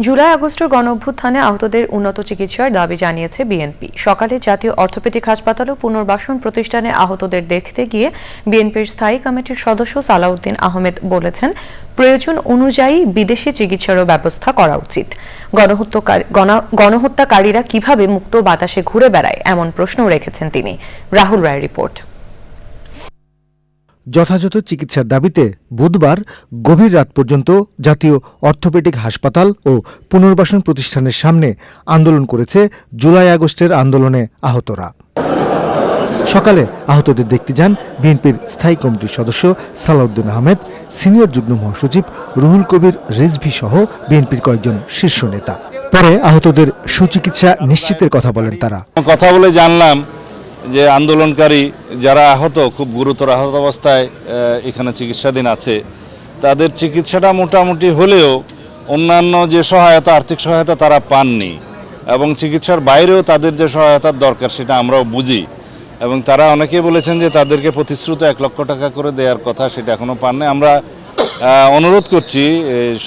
জুলাই আগস্টের গণ অভ্যুত্থানে আহতদের উন্নত চিকিৎসার দাবি জানিয়েছে বিএনপি। সকালে জাতীয় অর্থোপেডিক হাসপাতাল ও পুনর্বাসন প্রতিষ্ঠানে আহতদের দেখতে গিয়ে বিএনপির স্থায়ী কমিটির সদস্য সালাউদ্দিন আহমেদ বলেছেন, প্রয়োজন অনুযায়ী বিদেশি চিকিৎসারও ব্যবস্থা করা উচিত। গণ- গণহত্যাকারীরা কীভাবে মুক্ত বাতাসে ঘুরে বেড়ায় এমন প্রশ্ন রেখেছেন তিনি। রাহুল রায় রিপোর্ট। যথাযথ চিকিৎসার দাবিতে বুধবার গভীর রাত পর্যন্ত জাতীয় অর্থোপেডিক হাসপাতাল ও পুনর্বাসন প্রতিষ্ঠানের সামনে আন্দোলন করেছে জুলাই আগস্টের আন্দোলনে আহতরা। সকালে আহতদের দেখতে যান বিএনপির স্থায়ী কমিটির সদস্য সালাউদ্দিন আহমেদ, সিনিয়র যুগ্ম মহাসচিব রুহুল কবির রিজভি সহ বিএনপির কয়েকজন শীর্ষ নেতা। পরে আহতদের সুচিকিৎসা নিশ্চিতের কথা বলেন তারা। কথা বলে জানলাম যে আন্দোলনকারী যারা আহত, খুব গুরুতর আহত অবস্থায় এখানে চিকিৎসাধীন আছে, তাদের চিকিৎসাটা মোটামুটি হলেও অন্যান্য যে সহায়তা, আর্থিক সহায়তা তারা পাননি এবং চিকিৎসার বাইরেও তাদের যে সহায়তার দরকার সেটা আমরাও বুঝি এবং তারা অনেকেই বলেছেন যে তাদেরকে প্রতিশ্রুত এক লক্ষ টাকা করে দেওয়ার কথা সেটা এখনও পাননি। আমরা অনুরোধ করছি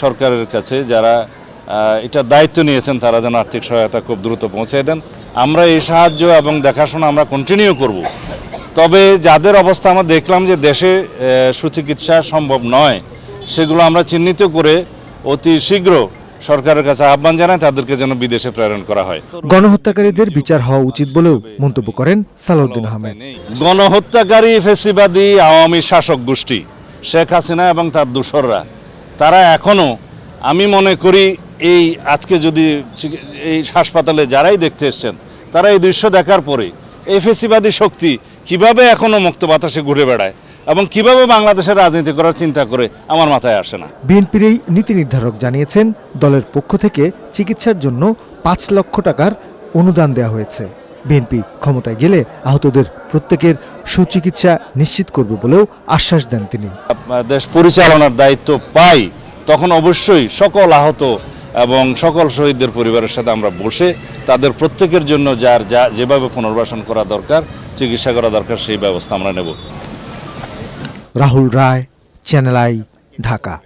সরকারের কাছে যারা এটা দায়িত্ব নিয়েছেন তারা যেন আর্থিক সহায়তা খুব দ্রুত পৌঁছে দেন। আমরা এই সাহায্য এবং দেখাশোনা আমরা কন্টিনিউ করব। তবে যাদের অবস্থা আমরা দেখলাম যে দেশে সুচিকিৎসা সম্ভব নয় সেগুলো আমরা চিহ্নিত করে অতি শীঘ্র সরকারের কাছে আহ্বান জানাই তাদেরকে যেন বিদেশে প্রেরণ করা হয়। গণহত্যাকারীদের বিচার হওয়া উচিত বলেও মন্তব্য করেন সালাউদ্দিন আহমেদ। গণহত্যাকারী ফেসিবাদী আওয়ামী শাসক গোষ্ঠী শেখ হাসিনা এবং তার দূসররা তারা এখনও আমি মনে করি এই আজকে যদি এই হাসপাতালে যারাই দেখতে এসছেন তারা এই দৃশ্য দেখার পরে এই ফেসিবাদী শক্তি কীভাবে এখনও মুক্ত বাতাসে ঘুরে বেড়ায় এবং কীভাবে বাংলাদেশের রাজনীতি করার চিন্তা করে আমার মাথায় আসে না। বিএনপির এই নীতি নির্ধারক জানিয়েছেন দলের পক্ষ থেকে চিকিৎসার জন্য পাঁচ লক্ষ টাকার অনুদান দেওয়া হয়েছে। বিএনপি ক্ষমতায় গেলে আহতদের প্রত্যেকের সুচিকিৎসা নিশ্চিত করবে বলেও আশ্বাস দেন তিনি। দেশ পরিচালনার দায়িত্ব পাই তখন অবশ্যই সকল আহত এবং সকল শহীদদের পরিবারের সাথে আমরা বসে তাদের প্রত্যেকের জন্য যার যা যেভাবে পুনর্বাসন করা দরকার, চিকিৎসা করা দরকার, সেই ব্যবস্থা আমরা নেব। Rahul Roy channel I Dhaka